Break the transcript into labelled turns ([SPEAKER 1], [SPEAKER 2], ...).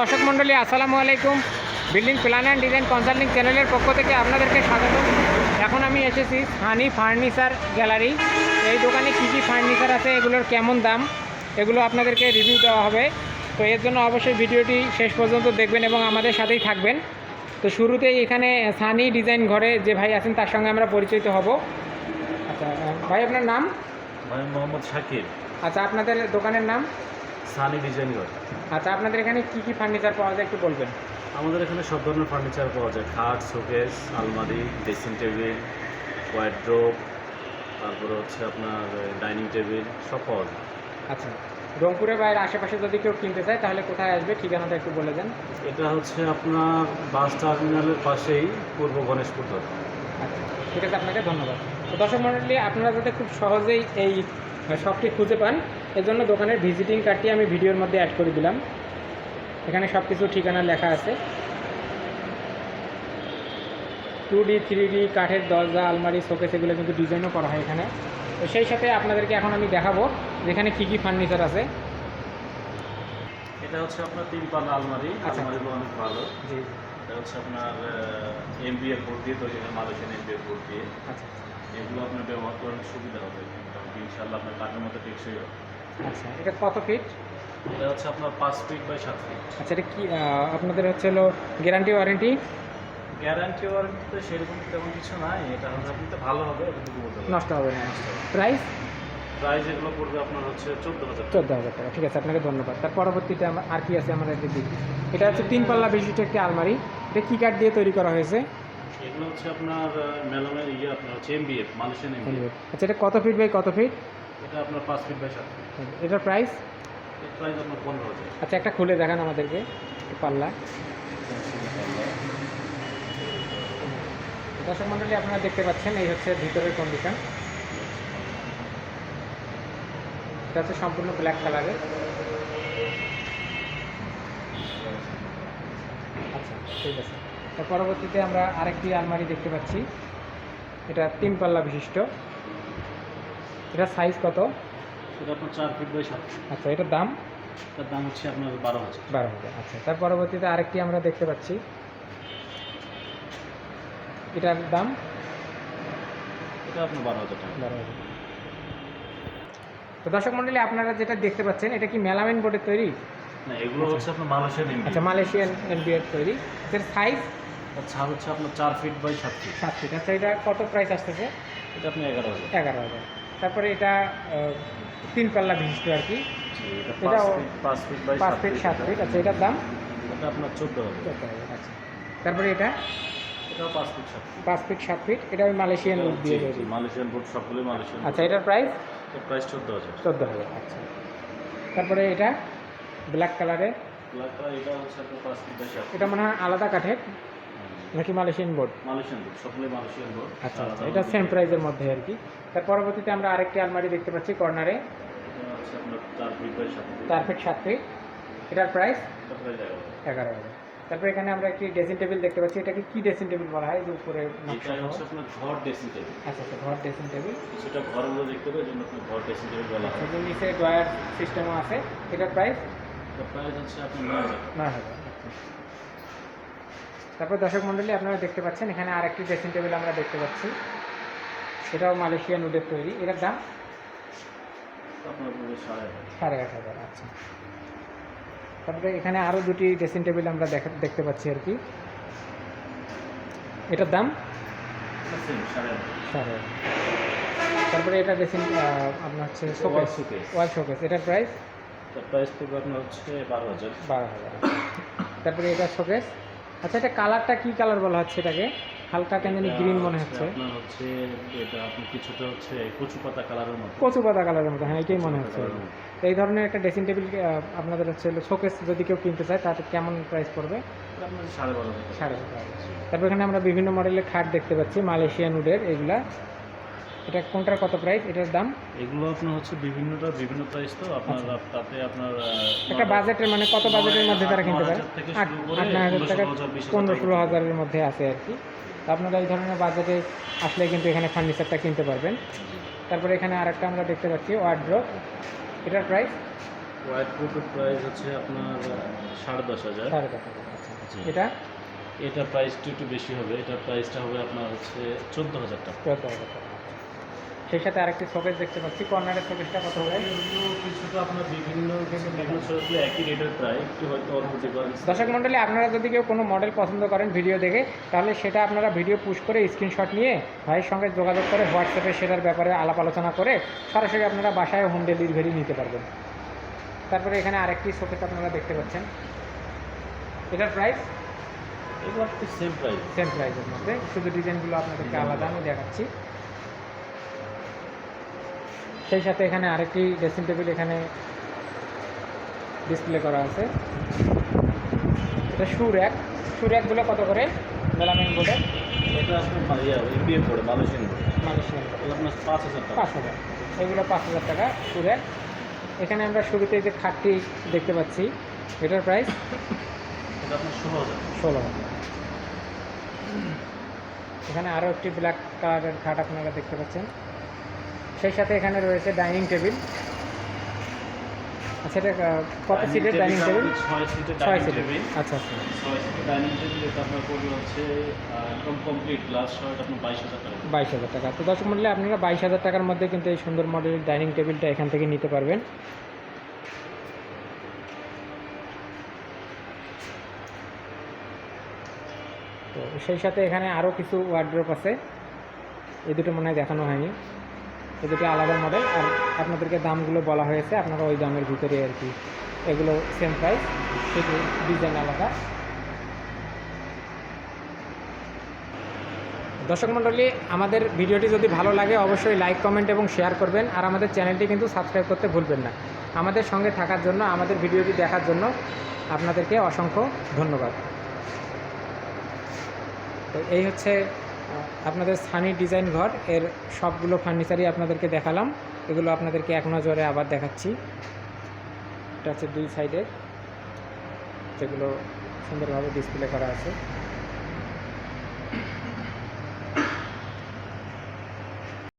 [SPEAKER 1] দর্শক মণ্ডলী আসসালামু আলাইকুম। Building plan and design consulting চ্যানেলের পক্ষ থেকে আপনাদেরকে স্বাগত এখন আমি এসেছি হানি ফার্নিচার গ্যালারি। এই দোকানে কী কী ফার্নিচার আছে এগুলোর কেমন দাম এগুলো আপনাদেরকে রিভিউ দেওয়া হবে। তো এর জন্য অবশ্যই ভিডিওটি শেষ পর্যন্ত দেখবেন এবং আমাদের সাথেই থাকবেন। তো শুরুতেই এখানে সানি ডিজাইন ঘরে যে ভাই আছেন তার সঙ্গে আমরা পরিচিত হব। আচ্ছা ভাই আপনার নাম?
[SPEAKER 2] আমি মোহাম্মদ শাকির
[SPEAKER 1] আচ্ছা আপনাদের দোকানের নাম?
[SPEAKER 2] সানি ডিজাইন ঘর
[SPEAKER 1] আচ্ছা আপনাদের এখানে কী কী ফার্নিচার পাওয়া যায় একটু বলবেন?
[SPEAKER 2] আমাদের এখানে সব ধরনের ফার্নিচার পাওয়া যায়। খাট শোকেস আলমারি ড্রেসিং টেবিল ওয়ার্ড্রোব তারপরে হচ্ছে আপনার ডাইনিং টেবিল সব পাওয়া যায়।
[SPEAKER 1] আচ্ছা রংপুরের বাইরে আশেপাশে যদি কেউ কিনতে চায় তাহলে কোথায় আসবে? ঠিকানাটা একটু বলে দেন।
[SPEAKER 2] এটা হচ্ছে আপনার বাস টার্মিনালের পাশেই পূর্ব গণেশপুর
[SPEAKER 1] আচ্ছা ঠিক আছে আপনাকে ধন্যবাদ। তো দর্শক মণ্ডলী আপনারা যাতে খুব সহজেই এই শপটি খুঁজে পান এজন্য দোকানের ভিজিটিং কার্ডটি আমি ভিডিওর মধ্যে অ্যাড করে দিলাম। এখানে সব কিছু ঠিকানা লেখা আছে। টু ডি থ্রি ডি কাঠের দরজা আলমারি শোকেস এগুলো কিন্তু ডিজাইনও করা হয় এখানে। তো সেই সাথে আপনাদেরকে এখন আমি দেখাবো যেখানে কী কী ফার্নিচার আছে।
[SPEAKER 2] এটা হচ্ছে আপনার তিন পাল্লা আলমারি।
[SPEAKER 1] আচ্ছা।
[SPEAKER 2] আলমারিগুলো অনেক ভালো।
[SPEAKER 1] জি।
[SPEAKER 2] এটা হচ্ছে আপনার এমবিএ বোর্ড দিয়ে তৈরি হয় মালয়েশিয়ান এমবিএ বোর্ড দিয়ে।
[SPEAKER 1] আচ্ছা।
[SPEAKER 2] এগুলো আপনার ব্যবহার করার সুবিধা হবে। ইনশাল্লাহ আপনার কাঠের মতো টেকসই হবে।
[SPEAKER 1] আচ্ছা এটা কত ফিট
[SPEAKER 2] এটা হচ্ছে আপনার পাঁচ ফিট বাই সাত ফিট
[SPEAKER 1] আচ্ছা এটা কি আপনাদের হচ্ছে হলো গ্যারান্টি ওয়ারেন্টি
[SPEAKER 2] গ্যারান্টি ওয়ারেন্টি তো সেরকম তেমন কিছু নাই এটা হচ্ছে আপনি তো ভালো হবে
[SPEAKER 1] নষ্ট হবে না প্রাইস
[SPEAKER 2] প্রাইস এগুলো পড়বে আপনার হচ্ছে চোদ্দ হাজার।
[SPEAKER 1] চোদ্দ হাজার টাকা ঠিক আছে আপনাকে ধন্যবাদ। তার পরবর্তীতে আমার আর কি আছে আমাদের একটু দেখি এটা হচ্ছে তিন পাল্লা বিশিষ্ট একটি আলমারি। এটা কি কাঠ দিয়ে তৈরি করা হয়েছে?
[SPEAKER 2] এগুলো হচ্ছে আপনার মেলামের ইয়ে আপনার হচ্ছে এমবিএফ মালয়েশিয়ান এমবিএফ
[SPEAKER 1] আচ্ছা এটা কত ফিট বাই কত ফিট
[SPEAKER 2] এটা আপনার পাঁচ ফিট বাই সাত
[SPEAKER 1] এটার প্রাইস
[SPEAKER 2] প্রাইস আপনার পনেরো হাজার।
[SPEAKER 1] আচ্ছা একটা খুলে দেখান আমাদেরকে পাল্লা। দর্শক মণ্ডলী আপনারা দেখতে পাচ্ছেন এই হচ্ছে ভিতরের কন্ডিশন এটা হচ্ছে সম্পূর্ণ ব্ল্যাক কালারের আচ্ছা ঠিক আছে। পরবর্তীতে আমরা আরেকটি আলমারি দেখতে পাচ্ছি। এটা তিন পাল্লা বিশিষ্ট। এটা সাইজ কত?
[SPEAKER 2] এটা আপনার চার ফিট বাই সাত।
[SPEAKER 1] আচ্ছা এটার দাম?
[SPEAKER 2] এটার দাম হচ্ছে আপনার বারো হাজার।
[SPEAKER 1] বারো হাজার আচ্ছা। তার পরবর্তীতে আরেকটি আমরা দেখতে পাচ্ছি। এটার দাম?
[SPEAKER 2] এটা আপনার বারো হাজার টাকা।
[SPEAKER 1] বারো হাজার। তো দর্শক মণ্ডলী আপনারা যেটা দেখতে পাচ্ছেন এটা কি মেলামেন বোর্ডের তৈরি?
[SPEAKER 2] না এগুলো হচ্ছে আপনার মালয়েশিয়ান
[SPEAKER 1] আচ্ছা মালয়েশিয়ান এনবিএর তৈরি। এর সাইজ
[SPEAKER 2] এর হচ্ছে আপনার চার ফিট বাই সাত ফিট
[SPEAKER 1] সাত ফিট আচ্ছা এটা কত প্রাইস আসতেছে?
[SPEAKER 2] এটা আপনি এগারো হাজার।
[SPEAKER 1] এগারো হাজার। তারপরে এটা তিন পাল্লা বিশিষ্ট আর কি।
[SPEAKER 2] এটা পাঁচ ফিট পাঁচ ফিট
[SPEAKER 1] সাত ফিট আচ্ছা এটার দাম?
[SPEAKER 2] এটা আপনার চোদ্দ হাজার
[SPEAKER 1] চোদ্দ হাজার আচ্ছা। তারপরে এটা?
[SPEAKER 2] পাঁচ ফিট সাত ফিট
[SPEAKER 1] এটা ওই মালয়েশিয়ান উড দিয়ে তৈরি।
[SPEAKER 2] মালয়েশিয়ান বোর্ড সবগুলোই মালয়েশিয়ান
[SPEAKER 1] আচ্ছা এটার প্রাইস
[SPEAKER 2] প্রাইস চোদ্দ হাজার।
[SPEAKER 1] চোদ্দ হাজার আচ্ছা। তারপরে এটা? ব্ল্যাক কালারের
[SPEAKER 2] ব্ল্যাক কালার এটা হচ্ছে
[SPEAKER 1] এটা মনে হয় আলাদা কাঠের। নাকি মালয়েশিয়ান বোর্ড
[SPEAKER 2] মালয়েশিয়ান বোর্ড সবগুলোই মালয়েশিয়ান বোর্ড
[SPEAKER 1] আচ্ছা আচ্ছা এটা সেম প্রাইজের মধ্যে আর কি। তার পরবর্তীতে আমরা আরেকটি আলমারি দেখতে পাচ্ছি কর্নারে।
[SPEAKER 2] আপনার চার ফিট সাত ফিট
[SPEAKER 1] এটার প্রাইস
[SPEAKER 2] এগারো হাজার।
[SPEAKER 1] তারপরে এখানে আমরা একটি ড্রেসিং টেবিল দেখতে পাচ্ছি। এটাকে কি ড্রেসিং টেবিল বলা হয়? যে উপরে নকশা
[SPEAKER 2] ঘর ড্রেসিং টেবিল
[SPEAKER 1] আচ্ছা আচ্ছা ঘর ড্রেসিং টেবিল
[SPEAKER 2] কিছুটা ঘরগুলো দেখতে জন্য ঘর ড্রেসিং টেবিল বলা হয়।
[SPEAKER 1] এর নিচে ড্রয়ার সিস্টেমও আছে। এটার প্রাইস
[SPEAKER 2] প্রাইস হচ্ছে আপনার নয় হাজার।
[SPEAKER 1] নয় হাজার তারপর দর্শক মণ্ডলী আপনারা দেখতে পাচ্ছেন এখানে আরেকটি ড্রেসিং টেবিল আমরা দেখতে পাচ্ছি। সেটাও মালয়েশিয়ান উডের তৈরি। এটার দাম?
[SPEAKER 2] সাড়ে আট হাজার
[SPEAKER 1] আচ্ছা। তারপরে এখানে আরও দুটি ড্রেসিং টেবিল আমরা দেখা দেখতে পাচ্ছি আর কি। এটার দাম?
[SPEAKER 2] সাড়ে হাজার
[SPEAKER 1] তারপরে এটা ড্রেসিং আপনার হচ্ছে শোকেস। ওয়াল শোকেস এটার প্রাইস
[SPEAKER 2] প্রাইস পড়বে আপনার হচ্ছে বারো হাজার।
[SPEAKER 1] বারো হাজার তারপরে এটা শোকেস আচ্ছা এটা কালারটা কি কালার বলা হচ্ছে এটাকে? হালকা কেন জানি গ্রিন মনে হচ্ছে
[SPEAKER 2] আপনার হচ্ছে এটা আপনি কিছুটা হচ্ছে কচু পাতা কালারের মতো।
[SPEAKER 1] কচু পাতা কালারের মতো হ্যাঁ এটাই মনে হচ্ছে। এই ধরনের একটা ড্রেসিং টেবিল আপনাদের হচ্ছে শোকেস যদি কেউ কিনতে চায় তাতে কেমন প্রাইস পড়বে?
[SPEAKER 2] সাড়ে বারো
[SPEAKER 1] সাড়ে বারো তারপর এখানে আমরা বিভিন্ন মডেলের খাট দেখতে পাচ্ছি মালয়েশিয়ান উডের এগুলা। এটা কোনটার কত প্রাইস এটার দাম?
[SPEAKER 2] এগুলো আপনার হচ্ছে বিভিন্নটা বিভিন্ন প্রাইস তো। আপনার তাতে আপনার
[SPEAKER 1] আচ্ছা। একটা বাজেটের মানে কত বাজেটের মধ্যে তারা কিনতে পারে? আট হাজার
[SPEAKER 2] পনেরো
[SPEAKER 1] টাকা
[SPEAKER 2] ষোলো
[SPEAKER 1] পনেরো হাজারের মধ্যে আছে আর কি। আপনারা এই ধরনের বাজেটে আসলে কিন্তু এখানে ফার্নিচারটা কিনতে পারবেন। তারপরে এখানে আরেকটা আমরা দেখতে পাচ্ছি ওয়ার্ড্রপ এটার প্রাইস
[SPEAKER 2] প্রুফের প্রাইস হচ্ছে আপনার সাড়ে দশ হাজার।
[SPEAKER 1] সাড়ে দশ হাজার আচ্ছা। এটা?
[SPEAKER 2] এটা প্রাইসটা একটু বেশি হবে। এটার প্রাইসটা হবে আপনার হচ্ছে চোদ্দ হাজার টাকা।
[SPEAKER 1] চোদ্দ হাজার টাকা। আচ্ছা। সেই সাথে আরেকটি শোকেস দেখতে পাচ্ছি। কর্নারের শোকেসটা কত হবে?
[SPEAKER 2] কিছুটা আপনার বিভিন্ন বিভিন্ন শোরুমে একই রেটের প্রায় একটু হয়তো অল্প ডিফারেন্স
[SPEAKER 1] দর্শক মণ্ডলী আপনারা যদি কেউ কোনো মডেল পছন্দ করেন ভিডিও দেখে তাহলে সেটা আপনারা ভিডিও পুশ করে স্ক্রিনশট নিয়ে ভাইয়ের সঙ্গে যোগাযোগ করে হোয়াটসঅ্যাপে সেটার ব্যাপারে আলাপ আলোচনা করে সরাসরি আপনারা বাসায় হোম ডেলিভারি নিতে পারবেন। তারপরে এখানে আরেকটি শোকেস আপনারা দেখতে পাচ্ছেন। এটার প্রাইস
[SPEAKER 2] এগুলো সেম প্রাইস
[SPEAKER 1] সেম প্রাইসের মধ্যে। শুধু ডিজাইনগুলো আপনাদেরকে আলাদা আমি দেখাচ্ছি। সেই সাথে এখানে আরেকটি ড্রেসিং টেবিল এখানে ডিসপ্লে করা আছে। এটা শু র্যাক শু র্যাকগুলো কত করে? মেলামিন বোর্ডের
[SPEAKER 2] এটা আসলে এমবিএ মালয়েশিয়ান
[SPEAKER 1] মালয়েশিয়ান
[SPEAKER 2] এগুলো আপনার পাঁচ হাজার টাকা।
[SPEAKER 1] পাঁচ হাজার। এগুলো পাঁচ হাজার টাকা শু র্যাক এখানে আমরা শুরুতে যে খাটটি দেখতে পাচ্ছি এটার প্রাইস
[SPEAKER 2] এটা আপনার ষোলো হাজার।
[SPEAKER 1] ষোলো হাজার। এখানে আরও একটি ব্ল্যাক কালারের খাট আপনারা দেখতে পাচ্ছেন। সেই সাথে এখানে রয়েছে ডাইনিং টেবিল। আচ্ছা এটা কত সিটের ডাইনিং টেবিল?
[SPEAKER 2] ছয় সিটের
[SPEAKER 1] ছয় সিটের।
[SPEAKER 2] টেবিল
[SPEAKER 1] আচ্ছা আচ্ছা।
[SPEAKER 2] ছয় সিটের ডাইনিং টেবিল এটা আপনার পড়বে হচ্ছে একদম কমপ্লিট গ্লাস সহ এটা আপনার বাইশ হাজার টাকা।
[SPEAKER 1] বাইশ হাজার টাকা। তো দর্শক মূল্যে আপনারা বাইশ হাজার টাকার মধ্যে কিন্তু এই সুন্দর মডেলের ডাইনিং টেবিলটা এখান থেকে নিতে পারবেন। তো সেই সাথে এখানে আরও কিছু ওয়ার্ড্রপ আছে। এই দুটো মনে হয় দেখানো হয়নি। এই দুটো আলাদা মডেল আর আপনাদেরকে দামগুলো বলা হয়েছে, আপনারা ওই দামের ভিতরে আর কি। এগুলো সেম প্রাইস শুধু ডিজাইন আলাদা। দর্শক মণ্ডলী, আমাদের ভিডিওটি যদি ভালো লাগে, অবশ্যই লাইক কমেন্ট এবং শেয়ার করবেন। আর আমাদের চ্যানেলটি কিন্তু সাবস্ক্রাইব করতে ভুলবেন না। আমাদের সঙ্গে থাকার জন্য, আমাদের ভিডিওটি দেখার জন্য আপনাদেরকে অসংখ্য ধন্যবাদ। তো এই হচ্ছে আপনাদের সানি ডিজাইন ঘর, এর সবগুলো ফার্নিচারই আপনাদেরকে দেখালাম। এগুলো আপনাদেরকে এক নজরে আবার দেখাচ্ছি। এটা হচ্ছে দুই সাইডের যেগুলো সুন্দরভাবে ডিসপ্লে করা আছে।